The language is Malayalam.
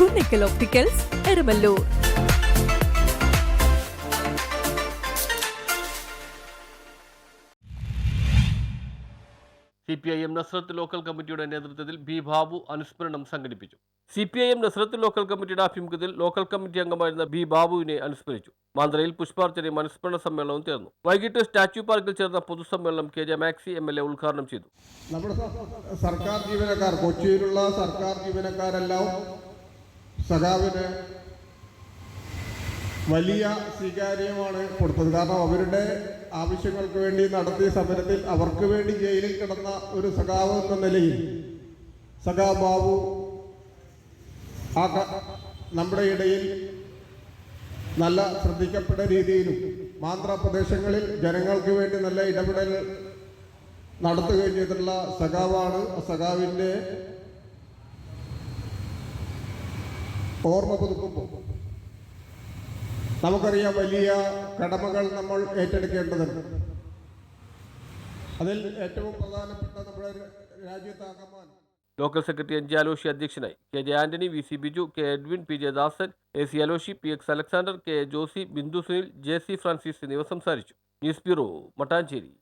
Kunnikkal opticals Erumalloor C P I M Nazareth local കമ്മിറ്റിയുടെ നേതൃത്വത്തിൽ ബി ബാബു അനുസ്മരണം സംഘടിപ്പിച്ചു. C P I M Nazareth local കമ്മിറ്റിയുടെ ആഭിമുഖ്യത്തിൽ ലോക്കൽ കമ്മിറ്റി അംഗമായിരുന്ന ബി ബാബുവിനെ അനുസ്മരിച്ചു. മാന്ത്രയിൽ പുഷ്പാർച്ചനയും അനുസ്മരണ സമ്മേളനവും തീർന്നു. വൈകിട്ട് സ്റ്റാച്യു പാർക്കിൽ ചേർന്ന പൊതുസമ്മേളനം K J Maxi M L A ഉദ്ഘാടനം ചെയ്തു. നമ്മുടെ സർക്കാർ ജീവനക്കാർ കൊച്ചിയിലുള്ള സർക്കാർ ജീവനക്കാരെല്ലാം സഖാവിന് വലിയ സ്വീകാര്യമാണ് കൊടുത്തത്. കാരണം അവരുടെ ആവശ്യങ്ങൾക്ക് വേണ്ടി നടത്തിയ സമരത്തിൽ അവർക്ക് വേണ്ടി ജയിലിൽ കിടന്ന ഒരു സഖാവ് എന്ന നിലയിൽ സഖാ ബാബു ആ നമ്മുടെ ഇടയിൽ നല്ല ശ്രദ്ധിക്കപ്പെട്ട രീതിയിലും മാന്ത്രപ്രദേശങ്ങളിൽ ജനങ്ങൾക്ക് വേണ്ടി നല്ല ഇടപെടൽ നടത്തുകയും ചെയ്തിട്ടുള്ള സഖാവാണ്. സഖാവിന്റെ ഓർമ്മ പുതുക്കുമ്പോൾ നമുക്കറിയാം വലിയ കടമകൾ നമ്മൾ ഏറ്റെടുക്കേണ്ടതുണ്ട്. അതിൽ ഏറ്റവും പ്രധാനപ്പെട്ട നമ്മുടെ രാജ്യത്താകമാൻ local secretary N J Aloshy അധ്യക്ഷനായി. K J Antony V C Biju K Edwin P J Dasan A C Aloshy P X Alexander K Josy Bindu Sunil J C Francis എന്നിവർ സംസാരിച്ചു. News bureau Mattancherry.